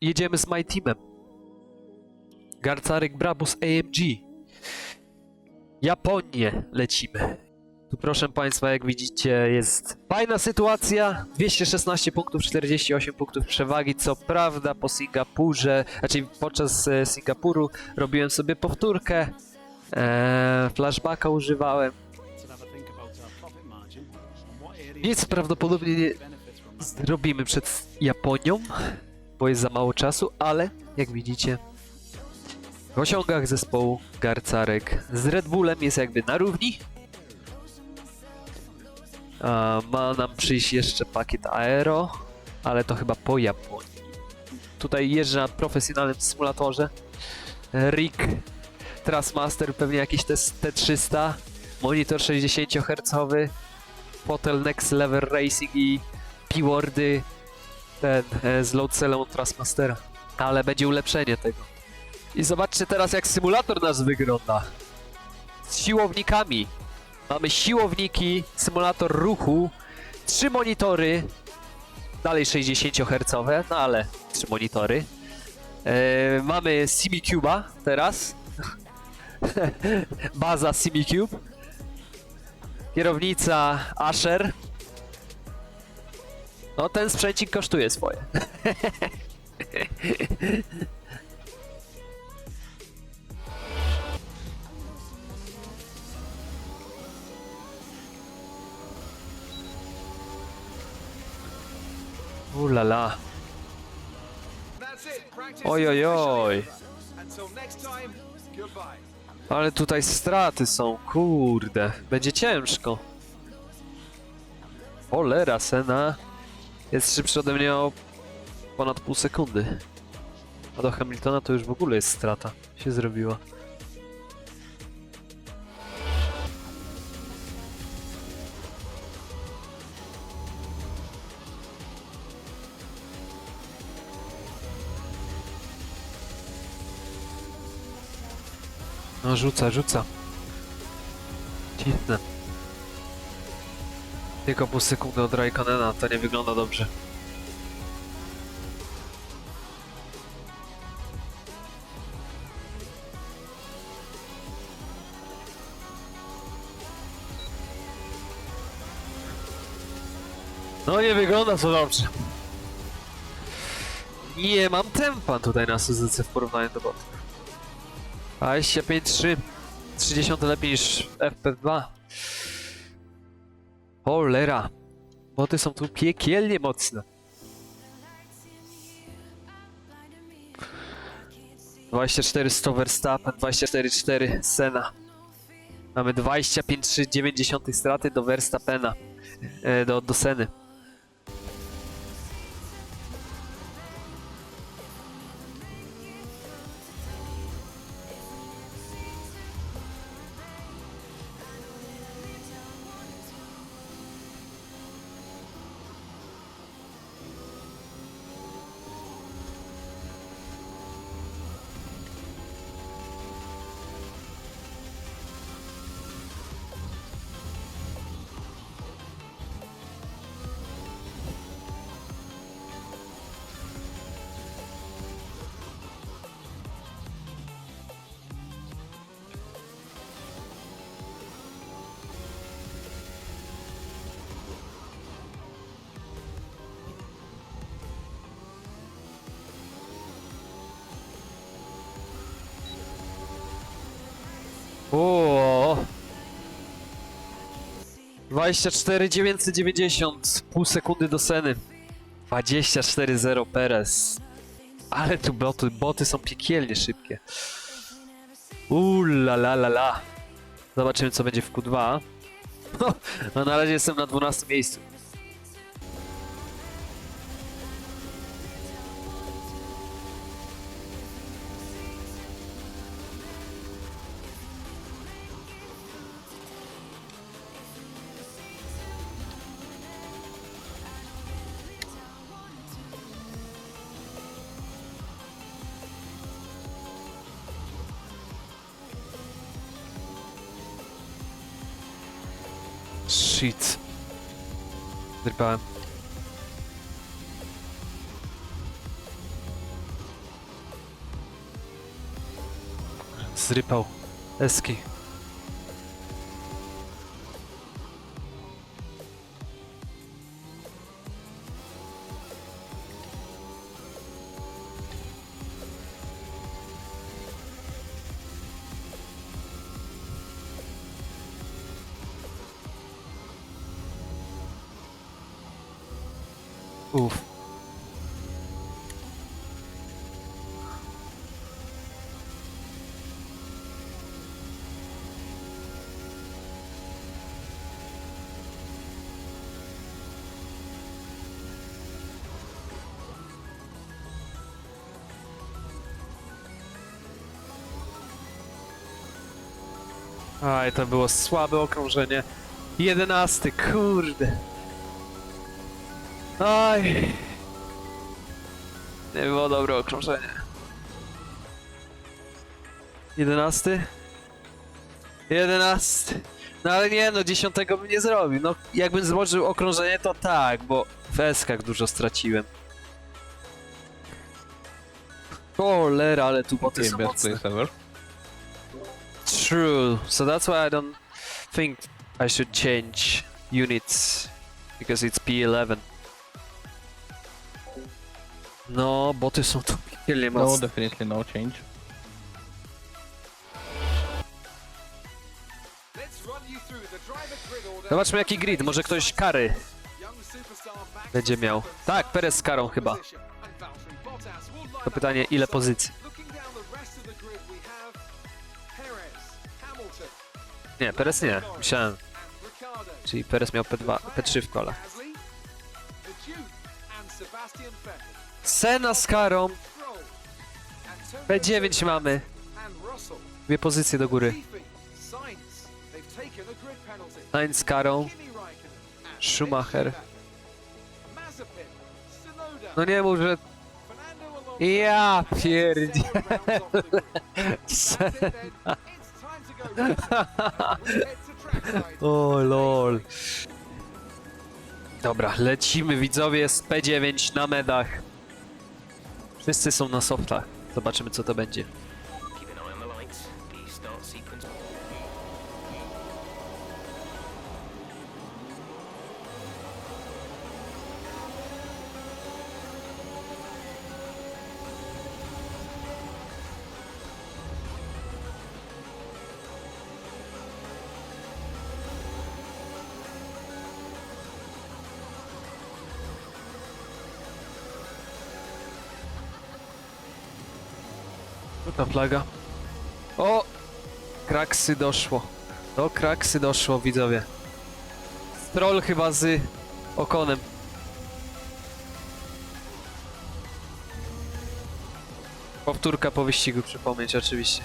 jedziemy z My Teamem. Garcarek Brabus AMG. Japonię lecimy. Tu proszę Państwa, jak widzicie, jest fajna sytuacja. 216 punktów, 48 punktów przewagi. Co prawda po Singapurze, znaczy podczas e, Singapuru robiłem sobie powtórkę. E, flashbacka używałem. Nic prawdopodobnie nie zrobimy przed Japonią, bo jest za mało czasu, ale jak widzicie, w osiągach zespołu Garcarek z Red Bullem jest jakby na równi. A, ma nam przyjść jeszcze pakiet Aero, ale to chyba po Japonii. Tutaj jeżdżę na profesjonalnym symulatorze. Rick Trustmaster, pewnie jakieś T300, monitor 60 Hz, fotel Next Level Racing i P-Wordy ten z load cellą Trustmastera. Ale będzie ulepszenie tego. I zobaczcie teraz jak symulator nasz wygląda. Z siłownikami. Mamy siłowniki, symulator ruchu, trzy monitory, dalej 60 Hz, no ale trzy monitory. E, mamy SimiCube'a teraz. Baza SimiCube. Kierownica Asher. No ten sprzęcik kosztuje swoje. Ulala. Oj, oj, oj. Ale tutaj straty są, kurde. Będzie ciężko. Cholera, Sena jest szybszy ode mnie o ponad pół sekundy. A do Hamiltona to już w ogóle jest strata. Się zrobiła. No rzuca, rzuca. Cisnę. Tylko pół sekundy od Raikkonena, to nie wygląda dobrze. No nie wygląda to dobrze. Nie mam tempa tutaj na Suzuce w porównaniu do botów. 25-3. 30 lepiej niż FP2. Cholera. Boty są tu piekielnie mocne. 24 100 Verstappen, 24-4 Sena. Mamy 25,3 straty do Verstappena. E, do, do Seny. O. 24 990, pół sekundy do Seny. 24-0 Perez. Ale tu boty, boty są piekielnie szybkie. Uuu la la la. Zobaczymy co będzie w Q2. No, no na razie jestem na 12 miejscu. typa. Zrypał. Eski. Aj, to było słabe okrążenie. Jedenasty, kurde. Aj. Nie było dobre okrążenie. Jedenasty? Jedenasty. No ale nie, no dziesiątego bym nie zrobił. No jakbym złożył okrążenie, to tak, bo w eskach dużo straciłem. Cholera, ale tu Okay, są mocne. True. So that's why I don't think I should change units because it's P11. No, boty są tu piekielnie No, mocne. definitely no change. Zobaczmy jaki grid, może ktoś kary będzie miał. Tak, Perez z karą chyba. To pytanie, ile pozycji? Nie, Perez nie, myślałem. Czyli Perez miał P2, P3 w kole. Sena z karą, P9 mamy. Dwie pozycje do góry. Sainz z karą, Schumacher. No nie mów, że... Ja pierdzie... O lol. Dobra, lecimy widzowie z P9 na medach. Wszyscy są na softach. Zobaczymy co to będzie. Ta flaga. O! Kraksy doszło. Do kraksy doszło, widzowie. Stroll chyba z okonem. Powtórka po wyścigu, przypomnieć oczywiście.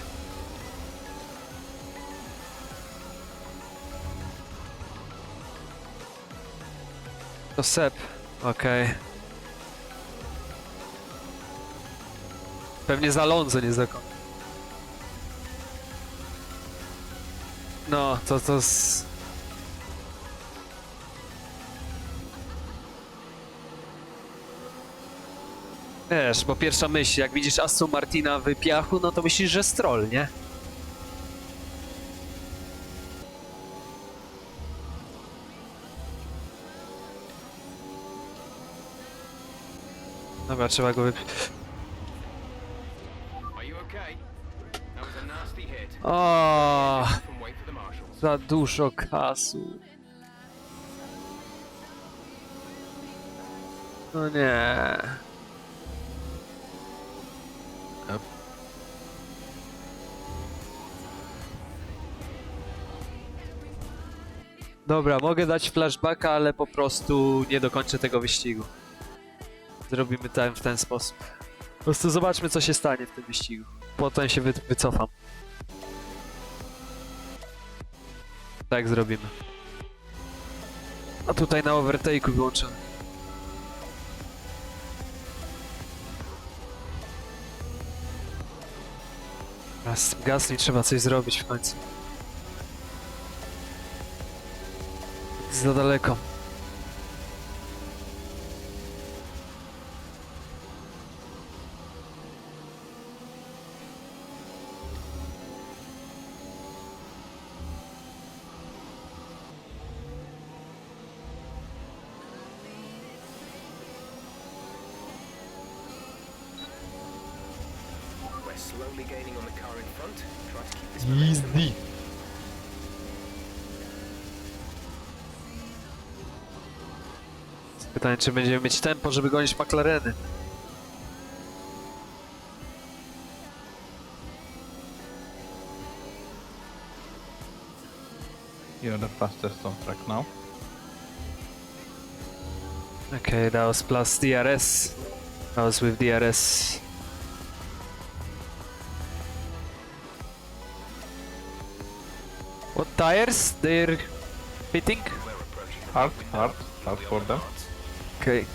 To Sep. Okej. Pewnie za Alonso nie za kon- No, to to z... Wiesz, bo pierwsza myśl, jak widzisz Aston Martina w piachu, no to myślisz, że Stroll, nie? Dobra, trzeba go wyp... O, za dużo kasu. No nie. Dobra, mogę dać flashbacka, ale po prostu nie dokończę tego wyścigu. Zrobimy ten w ten sposób. Po prostu zobaczmy, co się stanie w tym wyścigu. Potem się wy wycofam. Tak zrobimy. A tutaj na overtake'u wyłączony. A z tym Gasly trzeba coś zrobić w końcu. Za daleko. Slowly gaining on the car in front. Try to keep this momentum. Easy. Pytanie, czy będziemy mieć tempo, żeby gonić McLareny. You're the fastest on track now. Okay, that was plus DRS. That was with DRS. What tires they're fitting? We're approaching the Hard, hard, hard for them. Okay.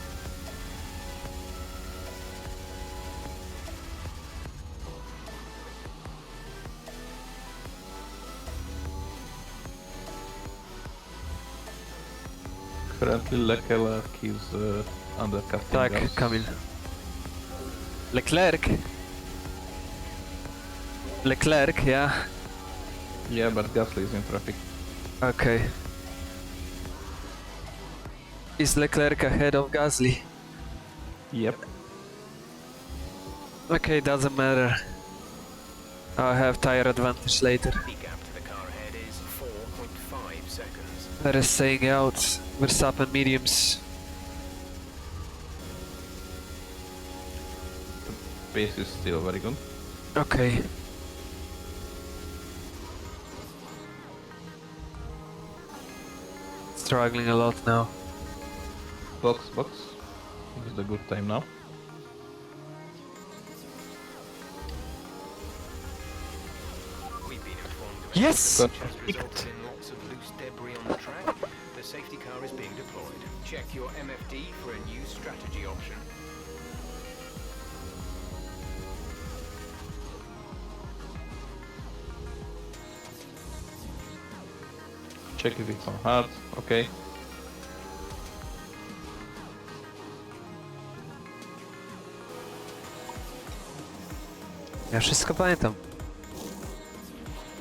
Currently Leclerc is uh, undercutting Tak, us. Leclerc. Leclerc, yeah. Yeah, but Gasly is in traffic. Okay. Is Leclerc ahead of Gasly? Yep. Okay, doesn't matter. I'll have tire advantage later. The gap to the car ahead is 4.5 seconds. Better staying out. Verstappen mediums. Pace is still very good. Okay. Struggling a lot now. Box, box. This is the good time now. We've been informed of a Yes! accident which has resulted in lots of loose debris on the track. The safety car is being deployed. Check your MFD for a new strategy option. Check if it's on hard. Okay. Ja wszystko pamiętam.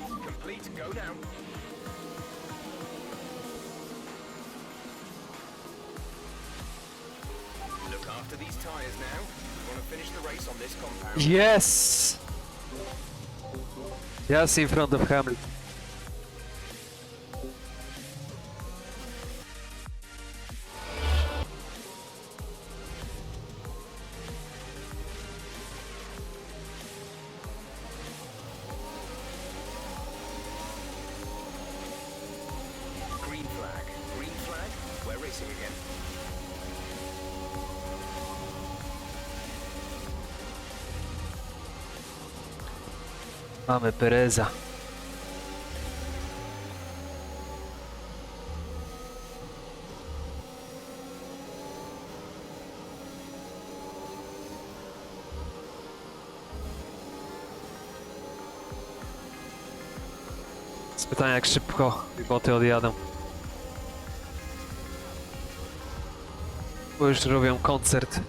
Complete, go down. Look after these tyres now. We want to finish the race on this compound. Yes! Yes, in front of Hamilton. Mamy Pereza. Z jak szybko boty odjadą. Bo już robią koncert.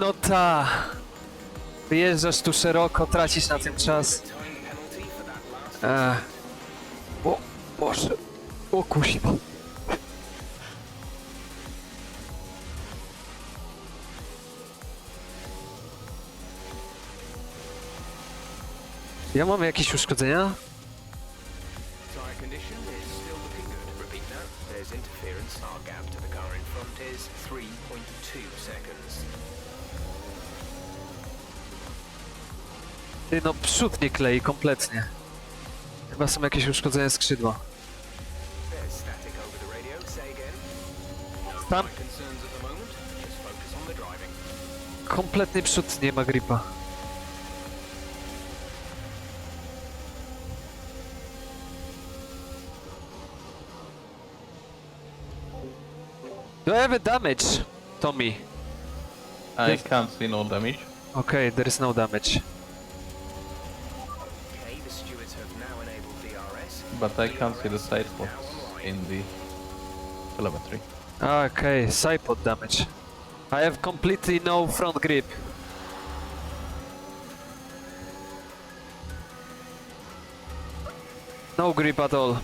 No ta. Wyjeżdżasz tu szeroko, tracisz na tym czas. Ech. O, Boże. O kuźwa. Ja mam jakieś uszkodzenia? Tyre condition still looking good. Repeat that. There's interference. Our gap to the car in front is 3.2 seconds. Ty no, przód nie klei kompletnie. Chyba są jakieś uszkodzenia skrzydła. Tam. Kompletny przód nie ma gripa. Do I have a damage, Tommy? I can't see no damage. Okay, there is no damage. but I can't see the side pods in the telemetry. Okay, side pod damage. I have completely no front grip. No grip at all.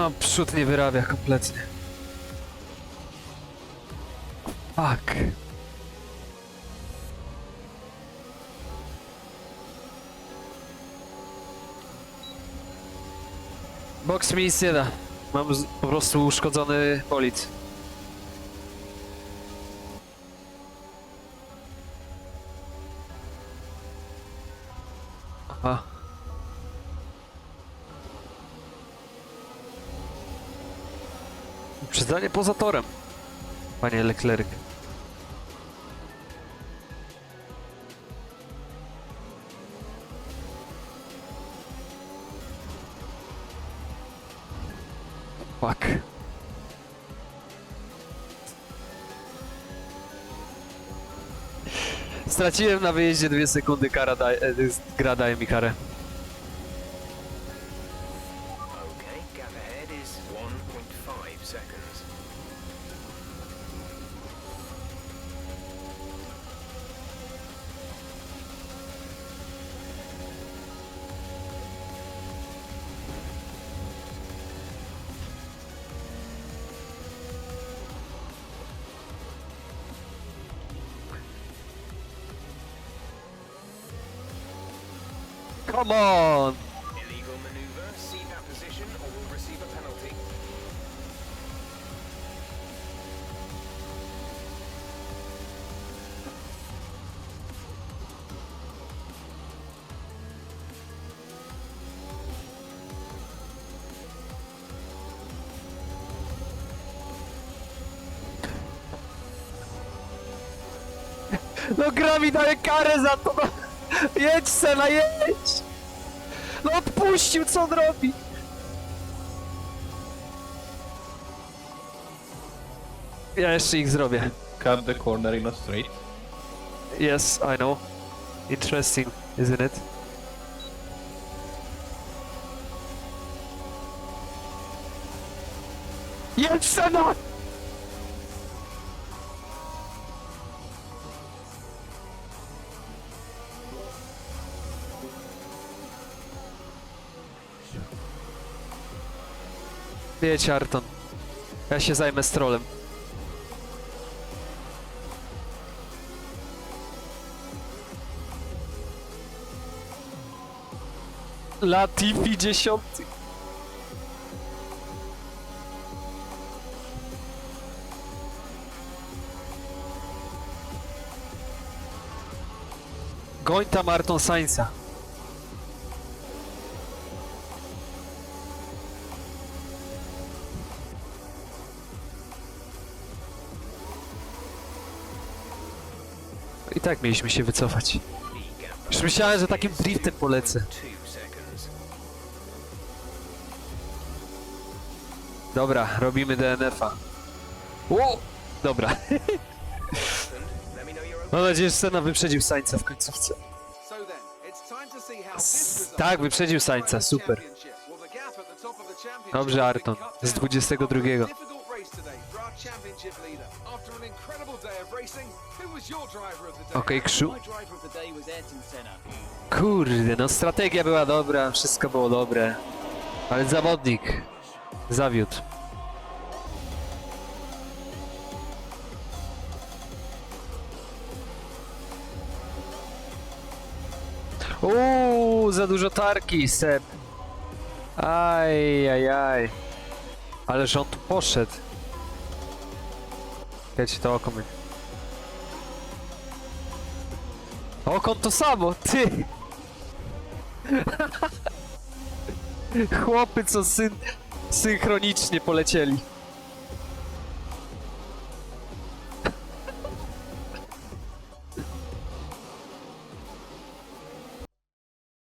No, przód nie wyrabia kompletnie. Fuck. Box mi nic nie da. Mam po prostu uszkodzony bolid. Uprzedzanie poza torem, panie Leclerc. Fuck. Straciłem na wyjeździe dwie sekundy, kara daj, e, gra daje mi karę. Come on! Illegal maneuver, cede that position or will receive a penalty. No gra mi daje karę za to! Jedź Sena, jedź! No odpuścił, co on robi? Ja jeszcze ich zrobię. Cut the corner in a straight. Yes, I know. Interesting, isn't it? Jedź Sena! Jedź Arton. Ja się zajmę strolem. Latifi dziesiąty. Goń tam Marton Sainza. Tak mieliśmy się wycofać. Już myślałem, że takim driftem polecę. 2.2 seconds. Dobra, robimy DNF-a. Dobra. Mam nadzieję, że Sena wyprzedził Sańca w końcówce. Tak, wyprzedził play super. Dobrze, Arton, z down 22. was Ayrton Senna. Kurde, no strategia była dobra, wszystko było dobre. Ale zawodnik zawiódł. Uuu, za dużo tarki, Seb. Aj, aj, aj. Ale że on tu poszedł. Wiecie, to oko my. Okon to samo, ty! Chłopy, co syn synchronicznie polecieli.